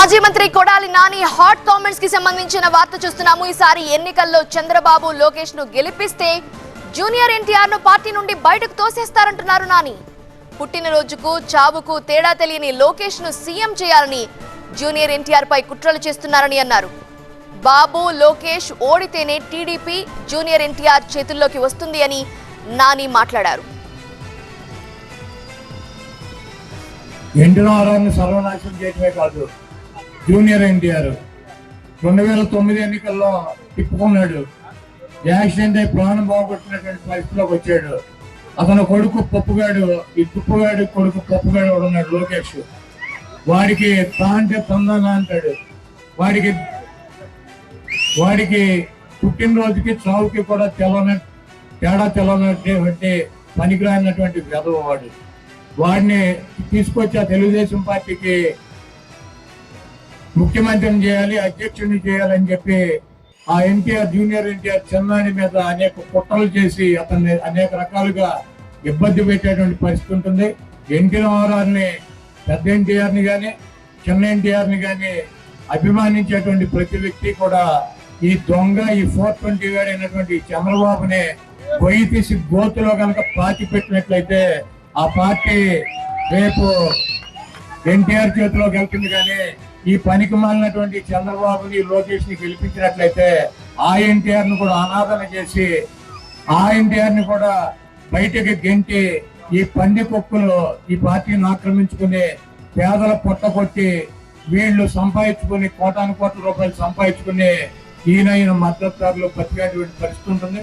మాజీ మంత్రి కొడాలి నాని హాట్ కామెంట్స్కి సంబంధించిన వార్త చూస్తున్నాము. ఈసారి ఎన్నికల్లో చంద్రబాబు లోకేష్ను గెలిపిస్తే జూనియర్ ఎన్టీఆర్ను పార్టీ నుండి బయటకు తోసేస్తారంటున్నారు నాని. పుట్టినరోజుకు చావుకు తేడా తెలియని లోకేష్ను సీఎం చేయాలని జూనియర్ ఎన్టీఆర్ పై కుట్రలు చేస్తున్నారని అన్నారు. బాబు లోకేష్ ఓడితేనే టీడీపీ జూనియర్ ఎన్టీఆర్ చేతుల్లోకి వస్తుంది అని నాని మాట్లాడారు. ఎన్టీ సర్వనాశనం చేయటమే కాదు జూనియర్ ఎన్టీఆర్. రెండు వేల తొమ్మిది ఎన్నికల్లో తిప్పుకున్నాడు. యాక్సిడెంట్ అయి ప్రాణం పోగొట్టినటువంటి పరిస్థితిలోకి వచ్చాడు. అతను కొడుకు పప్పుగాడు ఈ తుప్పుగాడు కొడుకు పప్పుగాడు కూడా ఉన్నాడు లోకేష్. వాడికి తా అంటే తందాగా అంటాడు. వాడికి వాడికి పుట్టినరోజుకి చావుకి కూడా తెలవన తేడా తెలవనటువంటి పనికిరానటువంటి వెధవ వాడు. వాడిని తీసుకొచ్చి ఆ తెలుగుదేశం పార్టీకి ముఖ్యమంత్రిని చేయాలి అధ్యక్షుడిని చేయాలని చెప్పి ఆ ఎన్టీఆర్ జూనియర్ ఎన్టీఆర్ చెన్నాని మీద అనేక కుట్రలు చేసి అతన్ని అనేక రకాలుగా ఇబ్బంది పెట్టేటువంటి పరిస్థితి ఉంటుంది. ఎన్టీ రామారావుని పెద్ద ఎన్టీఆర్ని కానీ చిన్న ఎన్టీఆర్ని అభిమానించేటువంటి ప్రతి వ్యక్తి కూడా ఈ దొంగ ఈ ఫోర్ ట్వంటీ అయినటువంటి చంద్రబాబుని గొయ్యి తీసి గోతులో కనుక పాతి పెట్టినట్లయితే ఆ పార్టీ రేపు ఎన్టీఆర్ చేతిలోకి వెళ్తుంది కానీ ఈ పనికి మాలినటువంటి చంద్రబాబుని లోకేష్ని గెలిపించినట్లయితే ఆ ఎన్టీఆర్ను కూడా అనాదన చేసి ఆ ఎన్టీఆర్ని కూడా బయటకి గెంటి ఈ పంది కుక్కలు ఈ పార్టీని ఆక్రమించుకుని పేదల పొట్టకొట్టి వీళ్ళు సంపాదించుకుని కోటాను కోట్ల రూపాయలు సంపాదించుకుని ఈయన ఈయన మద్దతుదారులు బతికేటువంటి పరిస్థితి ఉంటుంది.